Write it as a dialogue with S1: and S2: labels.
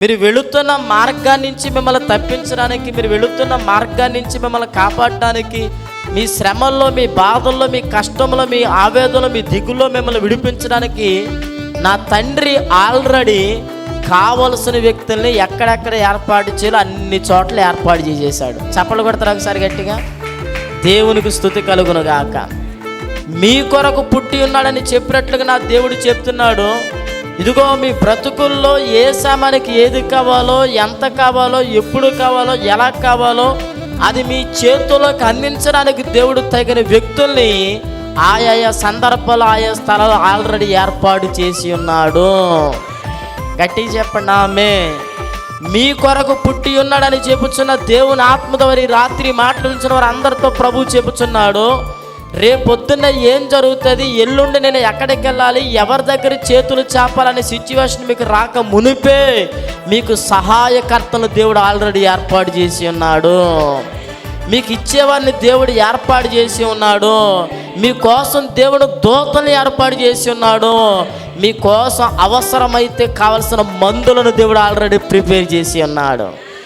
S1: మీరు వెళుతున్న మార్గాన్ని నుంచి మిమ్మల్ని తప్పించడానికి మీరు వెళుతున్న మార్గాన్ని నుంచి మిమ్మల్ని కాపాడడానికి మీ శ్రమల్లో మీ బాధల్లో మీ కష్టంలో మీ ఆవేదనలో మీ దిగుల్లో మిమ్మల్ని విడిపించడానికి నా తండ్రి ఆల్రెడీ కావలసిన వ్యక్తుల్ని ఎక్కడెక్కడ ఏర్పాటు చేయాలో అన్ని చోట్ల ఏర్పాటు చేసేసాడు చప్పలు కొడతారు ఒకసారి గట్టిగా? దేవునికి స్థుతి కలుగును గాక మీ కొరకు పుట్టి ఉన్నాడని చెప్పినట్లుగా నా దేవుడు చెప్తున్నాడు. ఇదిగో మీ బ్రతుకుల్లో ఏ సమయానికి ఏది కావాలో ఎంత కావాలో ఎప్పుడు కావాలో ఎలా కావాలో అది మీ చేతుల్లోకి అందించడానికి దేవుడు తగిన వ్యక్తుల్ని ఆయా సందర్భాలు ఆయా స్థలాలు ఆల్రెడీ ఏర్పాటు చేసి ఉన్నాడు. గట్టి చెప్పండి ఆమె మీ కొరకు పుట్టి ఉన్నాడని చెప్పుచున్న దేవుని ఆత్మ ద్వారా రాత్రి మాట్లాడుచున్న వారు అందరితో ప్రభు చెప్పుచున్నాడు రేపొద్దున్న ఏం జరుగుతుంది? ఎల్లుండి నేను ఎక్కడికి వెళ్ళాలి? ఎవరి దగ్గర చేతులు చేపాలనే సిచ్యువేషన్ మీకు రాక మునిపే మీకు సహాయకర్తలు దేవుడు ఆల్రెడీ ఏర్పాటు చేసి ఉన్నాడు. మీకు ఇచ్చేవాడిని దేవుడు ఏర్పాటు చేసి ఉన్నాడు. మీకోసం దేవుడు దూతలు ఏర్పాటు చేసి ఉన్నాడు. మీకోసం అవసరమైతే కావలసిన మందులను దేవుడు ఆల్రెడీ ప్రిపేర్ చేసి ఉన్నాడు.